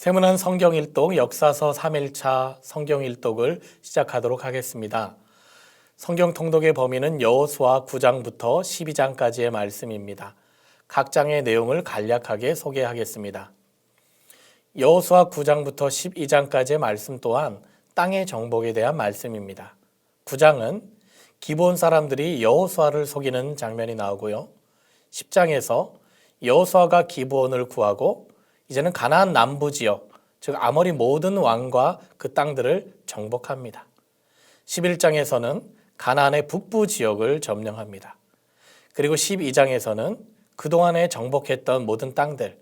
세문안 성경일독 역사서 3일차 성경일독을 시작하도록 하겠습니다. 성경 통독의 범위는 여호수아 9장부터 12장까지의 말씀입니다. 각 장의 내용을 간략하게 소개하겠습니다. 여호수아 9장부터 12장까지의 말씀 또한 땅의 정복에 대한 말씀입니다. 9장은 기본 사람들이 여호수아를 속이는 장면이 나오고요. 10장에서 여호수아가 기브온을 구하고 이제는 가나안 남부 지역, 즉 아모리 모든 왕과 그 땅들을 정복합니다. 11장에서는 가나안의 북부 지역을 점령합니다. 그리고 12장에서는 그동안에 정복했던 모든 땅들,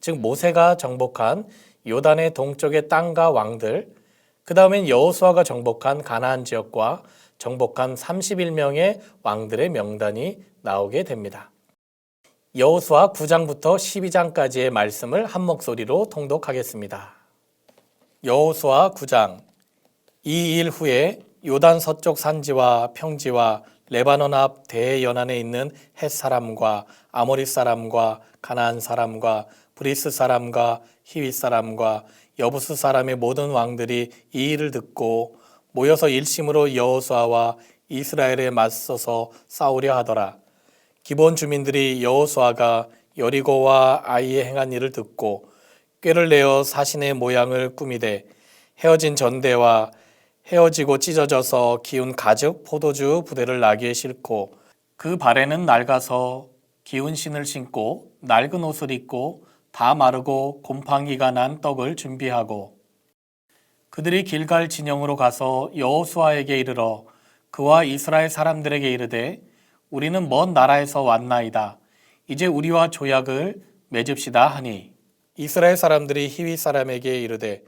즉 모세가 정복한 요단의 동쪽의 땅과 왕들, 그 다음엔 여호수아가 정복한 가나안 지역과 정복한 31명의 왕들의 명단이 나오게 됩니다. 여호수아 9장부터 12장까지의 말씀을 한 목소리로 통독하겠습니다. 여호수아 9장 이 일 후에 요단 서쪽 산지와 평지와 레바논 앞 대연안에 있는 헷 사람과 아모리 사람과 가나안 사람과 브리스 사람과 히윗 사람과 여부스 사람의 모든 왕들이 이 일을 듣고 모여서 일심으로 여호수아와 이스라엘에 맞서서 싸우려 하더라. 기본 주민들이 여호수아가 여리고와 아이에 행한 일을 듣고 꾀를 내어 사신의 모양을 꾸미되 헤어진 전대와 헤어지고 찢어져서 기운 가죽 포도주 부대를 나귀에 싣고 그 발에는 낡아서 기운 신을 신고 낡은 옷을 입고 다 마르고 곰팡이가 난 떡을 준비하고 그들이 길갈 진영으로 가서 여호수아에게 이르러 그와 이스라엘 사람들에게 이르되 우리는 먼 나라에서 왔나이다. 이제 우리와 조약을 맺읍시다 하니 이스라엘 사람들이 히위 사람에게 이르되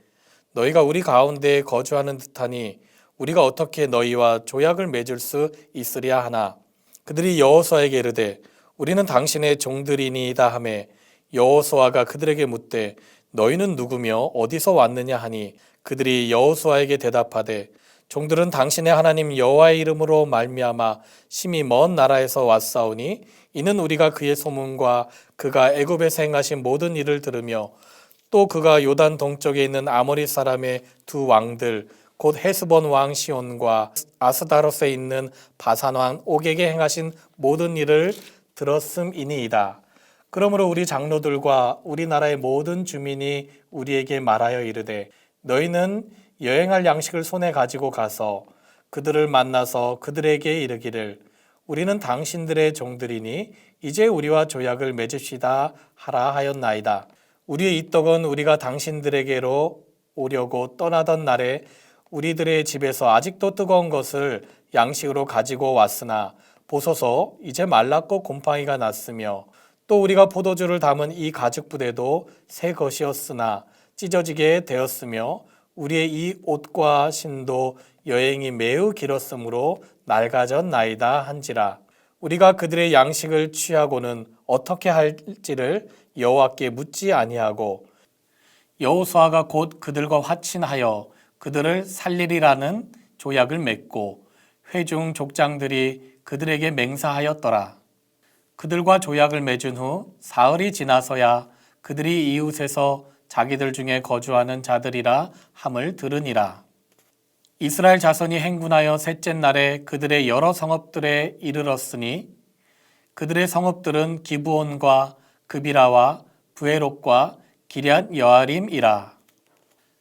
너희가 우리 가운데 거주하는 듯하니 우리가 어떻게 너희와 조약을 맺을 수 있으랴 하나 그들이 여호수아에게 이르되 우리는 당신의 종들이니이다 하매 여호수아가 그들에게 묻되 너희는 누구며 어디서 왔느냐 하니 그들이 여호수아에게 대답하되 종들은 당신의 하나님 여호와의 이름으로 말미암아 심히 먼 나라에서 왔사오니 이는 우리가 그의 소문과 그가 애굽에서 행하신 모든 일을 들으며 또 그가 요단 동쪽에 있는 아모리 사람의 두 왕들 곧 헤스본 왕 시온과 아스다로스에 있는 바산 왕 옥에게 행하신 모든 일을 들었음이니이다. 그러므로 우리 장로들과 우리나라의 모든 주민이 우리에게 말하여 이르되 너희는 여행할 양식을 손에 가지고 가서 그들을 만나서 그들에게 이르기를 우리는 당신들의 종들이니 이제 우리와 조약을 맺읍시다 하라 하였나이다. 우리의 이 떡은 우리가 당신들에게로 오려고 떠나던 날에 우리들의 집에서 아직도 뜨거운 것을 양식으로 가지고 왔으나 보소서 이제 말랐고 곰팡이가 났으며 또 우리가 포도주를 담은 이 가죽 부대도 새 것이었으나 찢어지게 되었으며 우리의 이 옷과 신도 여행이 매우 길었으므로 낡아졌나이다 한지라 우리가 그들의 양식을 취하고는 어떻게 할지를 여호와께 묻지 아니하고 여호수아가 곧 그들과 화친하여 그들을 살리리라는 조약을 맺고 회중 족장들이 그들에게 맹사하였더라. 그들과 조약을 맺은 후 사흘이 지나서야 그들이 이웃에서 자기들 중에 거주하는 자들이라 함을 들으니라. 이스라엘 자손이 행군하여 셋째 날에 그들의 여러 성읍들에 이르렀으니 그들의 성읍들은 기브온과 그비라와 부에롯과 기럇 여아림이라.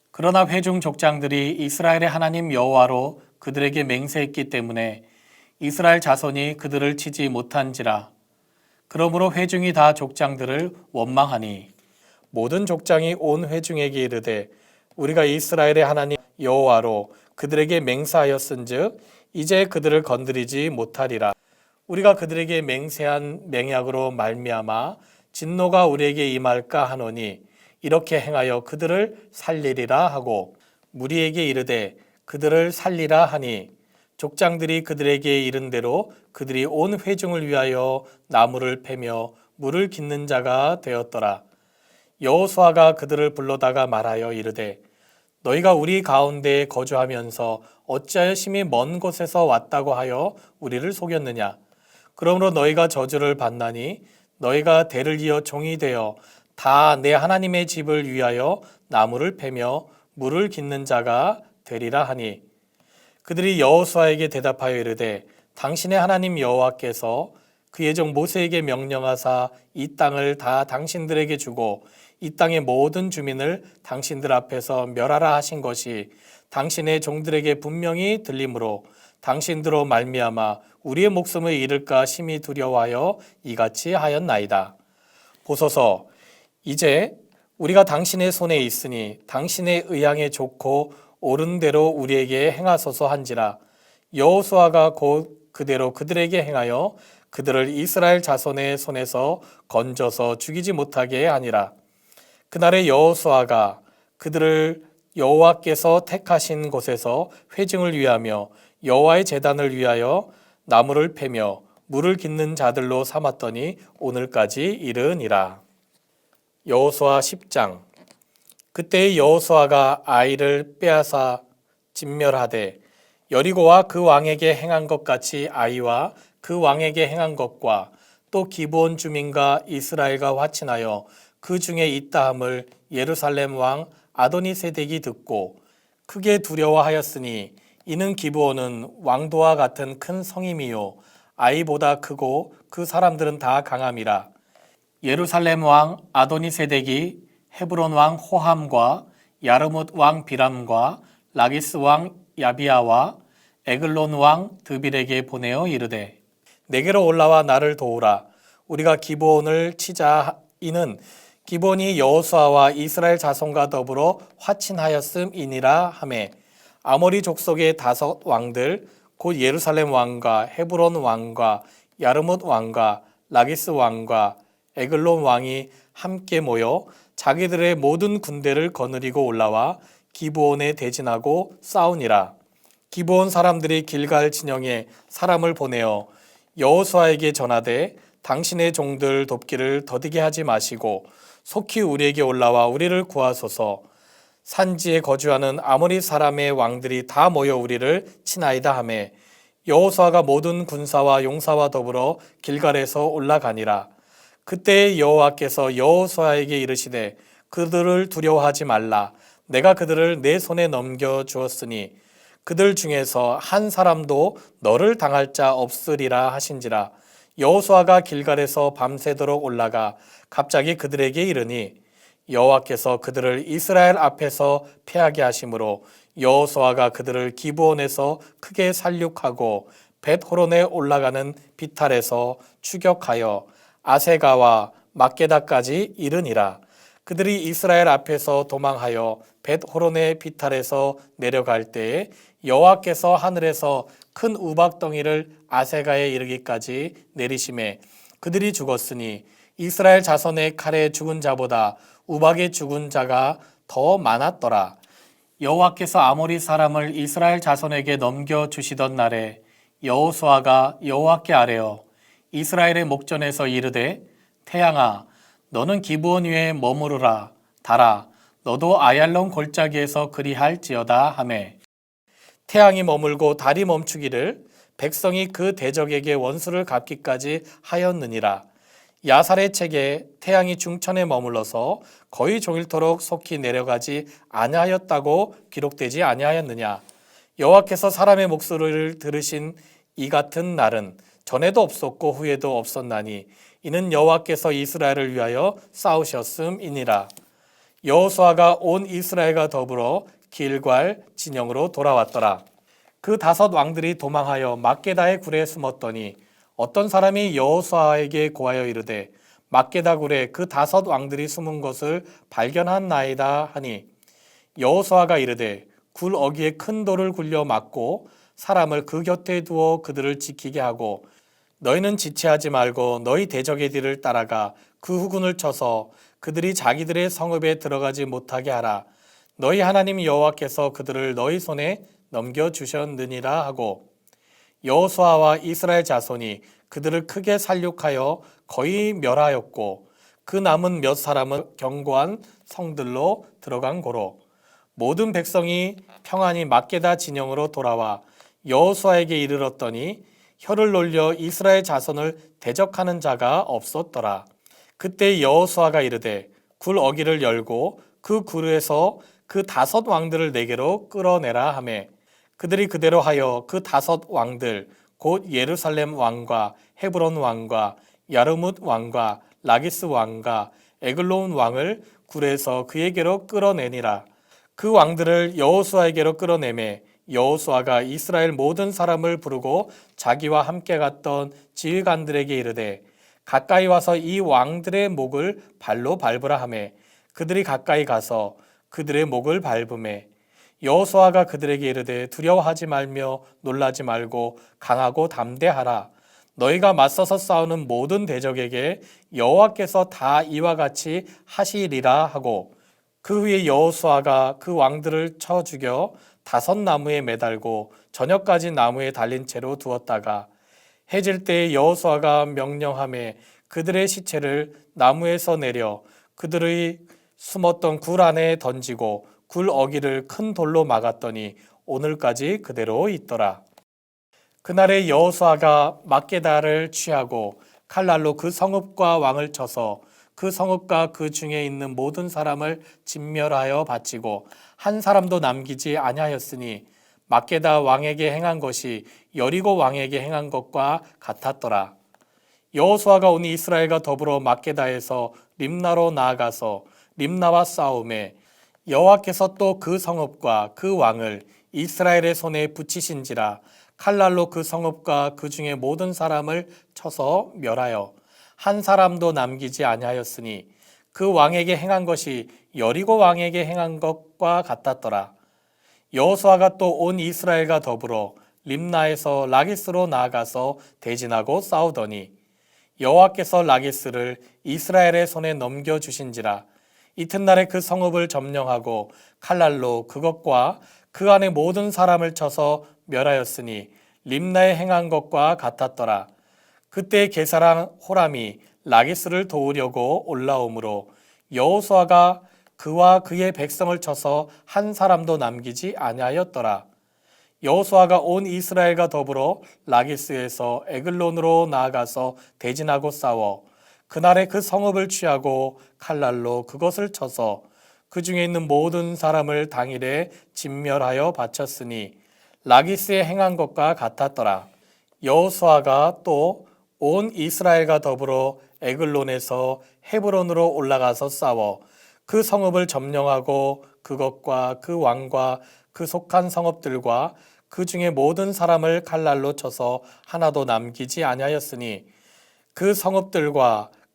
그러나 회중 족장들이 이스라엘의 하나님 여호와로 그들에게 맹세했기 때문에 이스라엘 자손이 그들을 치지 못한지라. 그러므로 회중이 다 족장들을 원망하니 모든 족장이 온 회중에게 이르되 우리가 이스라엘의 하나님 여호와로 그들에게 맹세하였은즉 이제 그들을 건드리지 못하리라. 우리가 그들에게 맹세한 맹약으로 말미암아 진노가 우리에게 임할까 하노니 이렇게 행하여 그들을 살리리라 하고 무리에게 이르되 그들을 살리라 하니 족장들이 그들에게 이른 대로 그들이 온 회중을 위하여 나무를 패며 물을 깃는 자가 되었더라. 여호수아가 그들을 불러다가 말하여 이르되 너희가 우리 가운데에 거주하면서 어찌하여 심히 먼 곳에서 왔다고 하여 우리를 속였느냐? 그러므로 너희가 저주를 받나니 너희가 대를 이어 종이 되어 다 내 하나님의 집을 위하여 나무를 패며 물을 깃는 자가 되리라 하니. 그들이 여호수아에게 대답하여 이르되 당신의 하나님 여호와께서 그의 종 모세에게 명령하사 이 땅을 다 당신들에게 주고 이 땅의 모든 주민을 당신들 앞에서 멸하라 하신 것이 당신의 종들에게 분명히 들림으로 당신들로 말미암아 우리의 목숨을 잃을까 심히 두려워하여 이같이 하였나이다. 보소서 이제 우리가 당신의 손에 있으니 당신의 의향에 좋고 옳은 대로 우리에게 행하소서 한지라 여호수아가 곧 그대로 그들에게 행하여 그들을 이스라엘 자손의 손에서 건져서 죽이지 못하게 하니라 그날에 여호수아가 그들을 여호와께서 택하신 곳에서 회중을 위하며 여호와의 제단을 위하여 나무를 패며 물을 깃는 자들로 삼았더니 오늘까지 이르니라. 여호수아 10장 그때 여호수아가 아이를 빼앗아 진멸하되 여리고와 그 왕에게 행한 것 같이 아이와 그 왕에게 행한 것과 또 기브온 주민과 이스라엘과 화친하여 그 중에 있다함을 예루살렘 왕 아도니세덱이 듣고 크게 두려워하였으니 이는 기브온은 왕도와 같은 큰 성임이요 아이보다 크고 그 사람들은 다 강함이라. 예루살렘 왕 아도니세덱이 헤브론 왕 호함과 야르뭇 왕 비람과 라기스 왕 야비아와 에글론 왕 드빌에게 보내어 이르되 내게로 올라와 나를 도우라. 우리가 기브온을 치자 이는 기본이 여호수아와 이스라엘 자손과 더불어 화친하였음이니라 하매. 아모리 족속의 다섯 왕들 곧 예루살렘 왕과 헤브론 왕과 야르뭇 왕과 라기스 왕과 에글론 왕이 함께 모여 자기들의 모든 군대를 거느리고 올라와 기브온에 대진하고 싸우니라. 기브온 사람들이 길갈 진영에 사람을 보내어 여호수아에게 전하되 당신의 종들 돕기를 더디게 하지 마시고 속히 우리에게 올라와 우리를 구하소서. 산지에 거주하는 아모리 사람의 왕들이 다 모여 우리를 치나이다 하매 여호수아가 모든 군사와 용사와 더불어 길갈에서 올라가니라. 그때 여호와께서 여호수아에게 이르시되 그들을 두려워하지 말라. 내가 그들을 내 손에 넘겨 주었으니 그들 중에서 한 사람도 너를 당할 자 없으리라 하신지라 여호수아가 길갈에서 밤새도록 올라가 갑자기 그들에게 이르니 여호와께서 그들을 이스라엘 앞에서 패하게 하심으로 여호수아가 그들을 기브온에서 크게 살육하고 벳호론에 올라가는 비탈에서 추격하여 아세가와 막게다까지 이르니라. 그들이 이스라엘 앞에서 도망하여 벳호론의 비탈에서 내려갈 때에 여호와께서 하늘에서 큰 우박 덩이를 아세가에 이르기까지 내리심에 그들이 죽었으니 이스라엘 자손의 칼에 죽은 자보다 우박에 죽은 자가 더 많았더라. 여호와께서 아모리 사람을 이스라엘 자손에게 넘겨 주시던 날에 여호수아가 여호와께 아뢰어 이스라엘의 목전에서 이르되 태양아 너는 기브온 위에 머무르라 달아 너도 아얄론 골짜기에서 그리할지어다 하매 태양이 머물고 달이 멈추기를 백성이 그 대적에게 원수를 갚기까지 하였느니라. 야살의 책에 태양이 중천에 머물러서 거의 종일토록 속히 내려가지 아니하였다고 기록되지 아니하였느냐. 여호와께서 사람의 목소리를 들으신 이 같은 날은 전에도 없었고 후에도 없었나니 이는 여호와께서 이스라엘을 위하여 싸우셨음이니라. 여호수아가 온 이스라엘과 더불어 길괄 진영으로 돌아왔더라. 그 다섯 왕들이 도망하여 막게다의 굴에 숨었더니 어떤 사람이 여호수아에게 고하여 이르되 막게다 굴에 그 다섯 왕들이 숨은 것을 발견한 나이다 하니 여호수아가 이르되 굴 어귀에 큰 돌을 굴려 막고 사람을 그 곁에 두어 그들을 지키게 하고 너희는 지체하지 말고 너희 대적의 뒤를 따라가 그 후군을 쳐서 그들이 자기들의 성읍에 들어가지 못하게 하라. 너희 하나님 여호와께서 그들을 너희 손에 넘겨 주셨느니라 하고 여호수아와 이스라엘 자손이 그들을 크게 살육하여 거의 멸하였고 그 남은 몇 사람은 견고한 성들로 들어간 고로 모든 백성이 평안히 막게다 진영으로 돌아와 여호수아에게 이르렀더니 혀를 놀려 이스라엘 자손을 대적하는 자가 없었더라. 그때 여호수아가 이르되 굴 어기를 열고 그 굴에서 그 다섯 왕들을 내게로 끌어내라 하매 그들이 그대로 하여 그 다섯 왕들 곧 예루살렘 왕과 헤브론 왕과 야르뭇 왕과 라기스 왕과 에글로운 왕을 굴에서 그에게로 끌어내니라. 그 왕들을 여호수아에게로 끌어내매 여호수아가 이스라엘 모든 사람을 부르고 자기와 함께 갔던 지휘관들에게 이르되 가까이 와서 이 왕들의 목을 발로 밟으라 하매 그들이 가까이 가서 그들의 목을 밟음에 여호수아가 그들에게 이르되 두려워하지 말며 놀라지 말고 강하고 담대하라. 너희가 맞서서 싸우는 모든 대적에게 여호와께서 다 이와 같이 하시리라 하고 그 후에 여호수아가 그 왕들을 쳐 죽여 다섯 나무에 매달고 저녁까지 나무에 달린 채로 두었다가 해질 때에 여호수아가 명령함에 그들의 시체를 나무에서 내려 그들의 숨었던 굴 안에 던지고 굴 어기를 큰 돌로 막았더니 오늘까지 그대로 있더라. 그날에 여호수아가 막게다를 취하고 칼날로 그 성읍과 왕을 쳐서 그 성읍과 그 중에 있는 모든 사람을 진멸하여 바치고 한 사람도 남기지 아니하였으니 막게다 왕에게 행한 것이 여리고 왕에게 행한 것과 같았더라. 여호수아가 온 이스라엘과 더불어 막게다에서 림나로 나아가서 림나와 싸움에 여호와께서 또 그 성읍과 그 왕을 이스라엘의 손에 붙이신지라 칼날로 그 성읍과 그 중에 모든 사람을 쳐서 멸하여 한 사람도 남기지 아니하였으니 그 왕에게 행한 것이 여리고 왕에게 행한 것과 같았더라. 여호수아가 또 온 이스라엘과 더불어 림나에서 라기스로 나아가서 대진하고 싸우더니 여호와께서 라기스를 이스라엘의 손에 넘겨 주신지라 이튿날에 그 성읍을 점령하고 칼날로 그것과 그 안에 모든 사람을 쳐서 멸하였으니 림나에 행한 것과 같았더라. 그때 게사랑 호람이 라기스를 도우려고 올라오므로 여호수아가 그와 그의 백성을 쳐서 한 사람도 남기지 아니하였더라. 여호수아가 온 이스라엘과 더불어 라기스에서 에글론으로 나아가서 대진하고 싸워 그날에 그 성읍을 취하고 칼날로 그것을 쳐서 그 중에 있는 모든 사람을 당일에 진멸하여 바쳤으니 라기스에 행한 것과 같았더라. 여호수아가 또 온 이스라엘과 더불어 에글론에서 헤브론으로 올라가서 싸워 그 성읍을 점령하고 그것과 그 왕과 그 속한 성읍들과 그 중에 모든 사람을 칼날로 쳐서 하나도 남기지 아니하였으니 그 성읍들과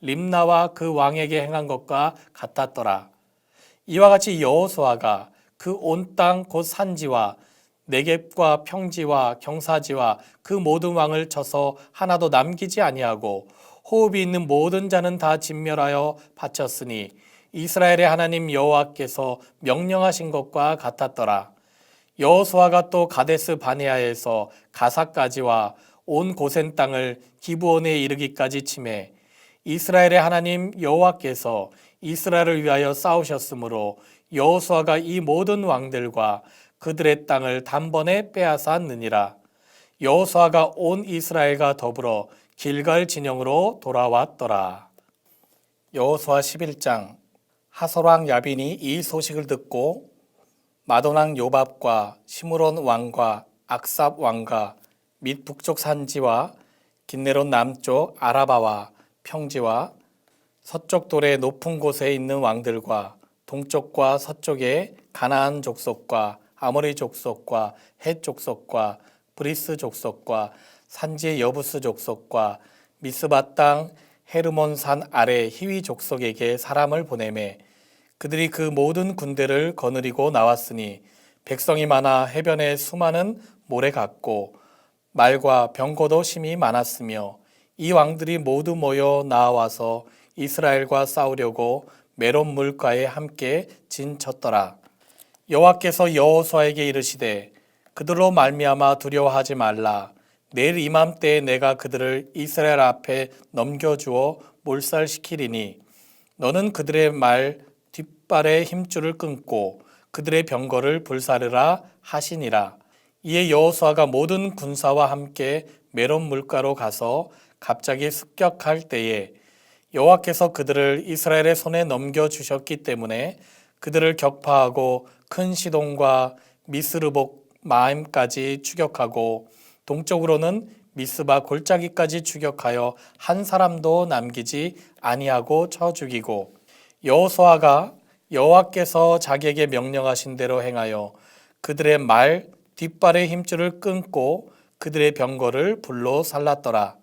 림나와 그 왕에게 행한 것과 같았더라. 이와 같이 여호수아가 그 온 땅 곧 산지와 내겝과 평지와 경사지와 그 모든 왕을 쳐서 하나도 남기지 아니하고 호흡이 있는 모든 자는 다 진멸하여 바쳤으니 이스라엘의 하나님 여호와께서 명령하신 것과 같았더라. 여호수아가 또 가데스 바네아에서 가사까지와 온 고센 땅을 기브온에 이르기까지 치매 이스라엘의 하나님 여호와께서 이스라엘을 위하여 싸우셨으므로 여호수아가 이 모든 왕들과 그들의 땅을 단번에 빼앗았느니라. 여호수아가 온 이스라엘과 더불어 길갈 진영으로 돌아왔더라. 여호수아 11장 하솔왕 야빈이 이 소식을 듣고 마도낭 요밥과 시므론 왕과 악삽 왕과 및 북쪽 산지와 긴네론 남쪽 아라바와 평지와 서쪽 돌의 높은 곳에 있는 왕들과 동쪽과 서쪽의 가나안 족속과 아모리 족속과 헷 족속과 브리스 족속과 산지의 여부스 족속과 미스바 땅 헤르몬 산 아래 히위 족속에게 사람을 보내매 그들이 그 모든 군대를 거느리고 나왔으니 백성이 많아 해변에 수많은 모래 같고 말과 병거도 심히 많았으며 이 왕들이 모두 모여 나와서 이스라엘과 싸우려고 메론 물가에 함께 진쳤더라. 여호와께서 여호수아에게 이르시되 그들로 말미암아 두려워하지 말라 내일 이맘때에 내가 그들을 이스라엘 앞에 넘겨주어 몰살시키리니 너는 그들의 말 뒷발의 힘줄을 끊고 그들의 병거를 불사르라 하시니라 이에 여호수아가 모든 군사와 함께 메론 물가로 가서 갑자기 습격할 때에 여호와께서 그들을 이스라엘의 손에 넘겨 주셨기 때문에 그들을 격파하고 큰 시동과 미스르복 마임까지 추격하고 동쪽으로는 미스바 골짜기까지 추격하여 한 사람도 남기지 아니하고 쳐 죽이고 여호수아가 여호와께서 자기에게 명령하신 대로 행하여 그들의 말 뒷발의 힘줄을 끊고 그들의 병거를 불로 살랐더라.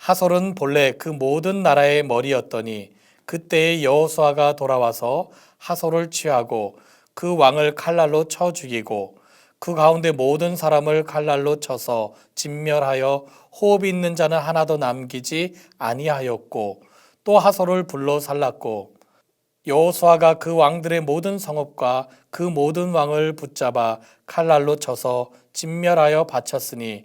하솔은 본래 그 모든 나라의 머리였더니 그때에 여호수아가 돌아와서 하솔을 취하고 그 왕을 칼날로 쳐 죽이고 그 가운데 모든 사람을 칼날로 쳐서 진멸하여 호흡 있는 자는 하나도 남기지 아니하였고 또 하솔을 불로 살랐고 여호수아가 그 왕들의 모든 성읍과 그 모든 왕을 붙잡아 칼날로 쳐서 진멸하여 바쳤으니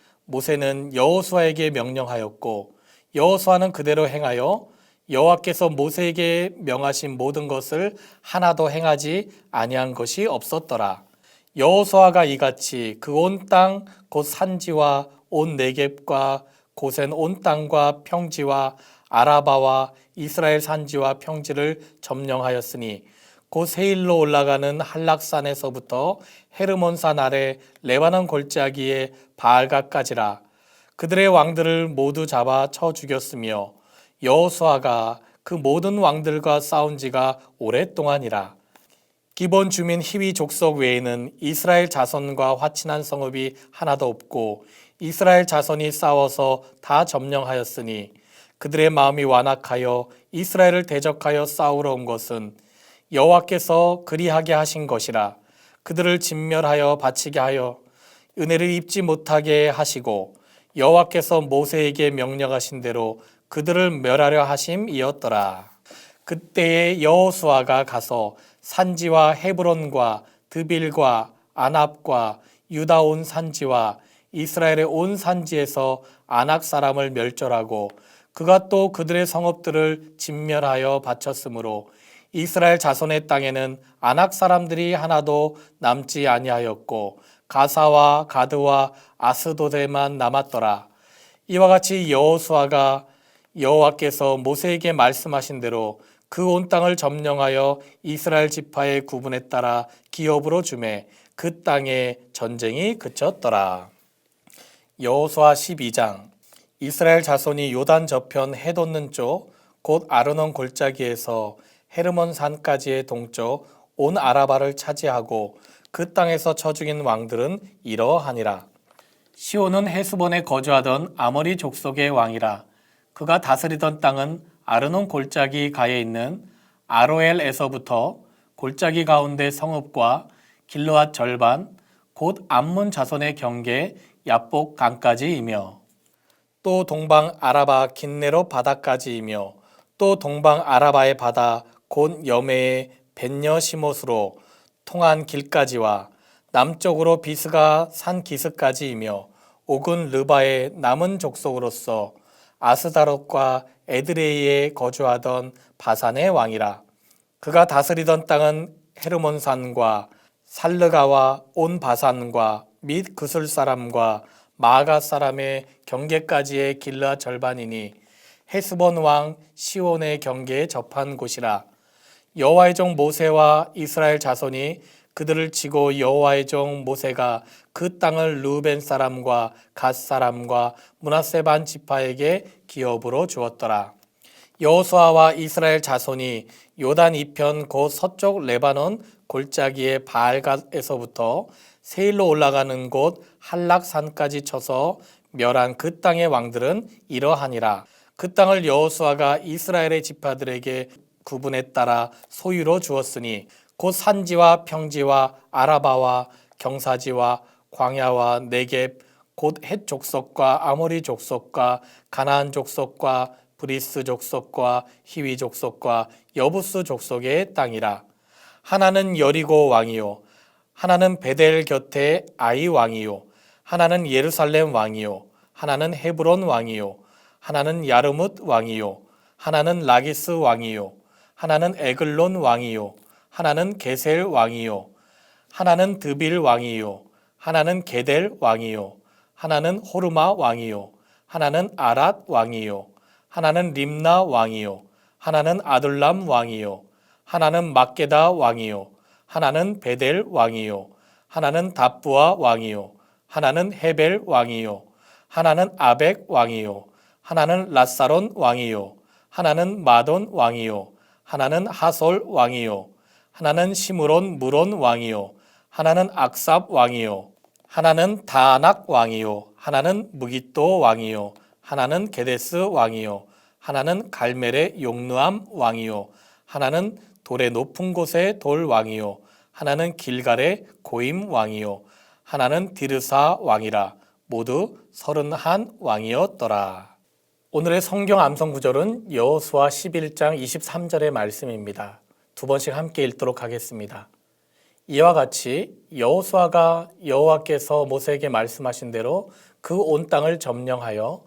모세는 여호수아에게 명령하였고 여호수아는 그대로 행하여 여호와께서 모세에게 명하신 모든 것을 하나도 행하지 아니한 것이 없었더라. 여호수아가 이같이 그 온 땅 곧 산지와 온 네겝과 고센 온 땅과 평지와 아라바와 이스라엘 산지와 평지를 점령하였으니 곧 세일로 올라가는 한락산에서부터 헤르몬산 아래 레바논 골짜기의 바알가까지라 그들의 왕들을 모두 잡아 쳐 죽였으며 여호수아가 그 모든 왕들과 싸운 지가 오랫동안이라. 기본 주민 히위 족속 외에는 이스라엘 자손과 화친한 성읍이 하나도 없고 이스라엘 자손이 싸워서 다 점령하였으니 그들의 마음이 완악하여 이스라엘을 대적하여 싸우러 온 것은 여호와께서 그리하게 하신 것이라 그들을 진멸하여 바치게 하여 은혜를 입지 못하게 하시고 여호와께서 모세에게 명령하신 대로 그들을 멸하려 하심이었더라. 그때에 여호수아가 가서 산지와 헤브론과 드빌과 아납과 유다 온 산지와 이스라엘의 온 산지에서 아낙 사람을 멸절하고 그가 또 그들의 성읍들을 진멸하여 바쳤으므로 이스라엘 자손의 땅에는 아낙 사람들이 하나도 남지 아니하였고 가사와 가드와 아스도데만 남았더라. 이와 같이 여호수아가 여호와께서 모세에게 말씀하신 대로 그 온 땅을 점령하여 이스라엘 지파의 구분에 따라 기업으로 주매 그 땅에 전쟁이 그쳤더라. 여호수아 12장 이스라엘 자손이 요단 저편 해돋는 쪽 곧 아르논 골짜기에서 헤르몬 산까지의 동쪽 온 아라바를 차지하고 그 땅에서 쳐 죽인 왕들은 이러하니라. 시온은 헤스본에 거주하던 아모리 족속의 왕이라. 그가 다스리던 땅은 아르논 골짜기 가에 있는 아로엘에서부터 골짜기 가운데 성읍과 길르앗 절반 곧 암몬 자손의 경계 야복 강까지이며 또 동방 아라바 긴네로 바다까지이며 또 동방 아라바의 바다 곧 여매의 벤여시못으로 통한 길까지와 남쪽으로 비스가 산 기스까지이며 옥은 르바의 남은 족속으로서 아스다롯과 에드레이에 거주하던 바산의 왕이라. 그가 다스리던 땅은 헤르몬산과 살르가와 온 바산과 및 그술 사람과 마가 사람의 경계까지의 길라 절반이니 헤스본 왕 시온의 경계에 접한 곳이라 여호와의 종 모세와 이스라엘 자손이 그들을 치고 여호와의 종 모세가 그 땅을 루벤 사람과 갓 사람과 문하세 반 지파에게 기업으로 주었더라. 여호수아와 이스라엘 자손이 요단 이편 곧 서쪽 레바논 골짜기의 바알갓에서부터 세일로 올라가는 곳 한락산까지 쳐서 멸한 그 땅의 왕들은 이러하니라. 그 땅을 여호수아가 이스라엘의 지파들에게 구분에 따라 소유로 주었으니 곧 산지와 평지와 아라바와 경사지와 광야와 네겝 곧헷 족속과 아모리 족속과 가나안 족속과 브리스 족속과 히위 족속과 여부스 족속의 땅이라. 하나는 여리고 왕이요. 하나는 베델 곁에 아이 왕이요. 하나는 예루살렘 왕이요. 하나는 헤브론 왕이요. 하나는 야르뭇 왕이요. 하나는 라기스 왕이요 하나는 에글론 왕이요 하나는 게셀 왕이요 하나는 드빌 왕이요 하나는 게델 왕이요 하나는 호르마 왕이요 하나는 아랏 왕이요 하나는 림나 왕이요 하나는 아둘람 왕이요 하나는 막게다 왕이요 하나는 베델 왕이요 하나는 답부아 왕이요 하나는 헤벨 왕이요 하나는 아벡 왕이요 하나는 라사론 왕이요 하나는 마돈 왕이요 하나는 하솔 왕이요. 하나는 시므론 무론 왕이요. 하나는 악삽 왕이요. 하나는 다낙 왕이요. 하나는 무기또 왕이요. 하나는 게데스 왕이요. 하나는 갈멜의 용누암 왕이요. 하나는 돌의 높은 곳의 돌 왕이요. 하나는 길갈의 고임 왕이요. 하나는 디르사 왕이라. 모두 서른한 왕이었더라. 오늘의 성경 암송 구절은 여호수아 11장 23절의 말씀입니다. 두 번씩 함께 읽도록 하겠습니다. 이와 같이 여호수아가 여호와께서 모세에게 말씀하신 대로 그 온 땅을 점령하여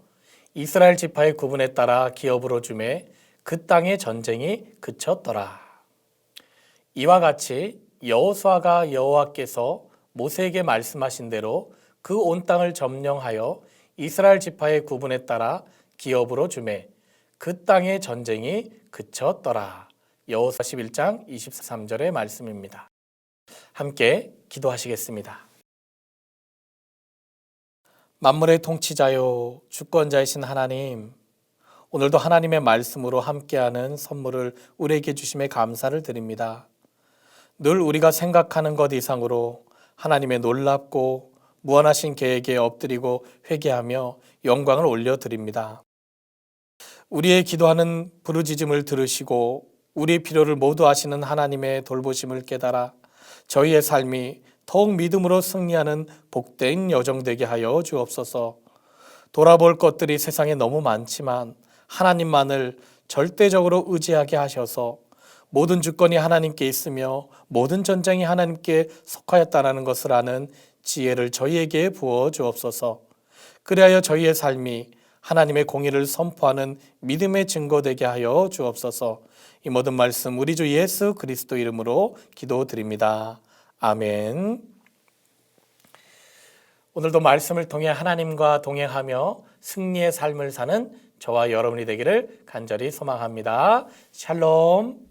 이스라엘 지파의 구분에 따라 기업으로 주매 그 땅의 전쟁이 그쳤더라. 이와 같이 여호수아가 여호와께서 모세에게 말씀하신 대로 그 온 땅을 점령하여 이스라엘 지파의 구분에 따라 기업으로 주매 그 땅의 전쟁이 그쳤더라. 여호수아 11장 23절의 말씀입니다. 함께 기도하시겠습니다. 만물의 통치자요 주권자이신 하나님 오늘도 하나님의 말씀으로 함께하는 선물을 우리에게 주심에 감사를 드립니다. 늘 우리가 생각하는 것 이상으로 하나님의 놀랍고 무한하신 계획에 엎드리고 회개하며 영광을 올려드립니다. 우리의 기도하는 부르짖음을 들으시고 우리의 필요를 모두 아시는 하나님의 돌보심을 깨달아 저희의 삶이 더욱 믿음으로 승리하는 복된 여정 되게 하여 주옵소서. 돌아볼 것들이 세상에 너무 많지만 하나님만을 절대적으로 의지하게 하셔서 모든 주권이 하나님께 있으며 모든 전쟁이 하나님께 속하였다는 것을 아는 지혜를 저희에게 부어 주옵소서. 그리하여 저희의 삶이 하나님의 공의를 선포하는 믿음의 증거 되게 하여 주옵소서. 이 모든 말씀 우리 주 예수 그리스도 이름으로 기도드립니다. 아멘. 오늘도 말씀을 통해 하나님과 동행하며 승리의 삶을 사는 저와 여러분이 되기를 간절히 소망합니다. 샬롬.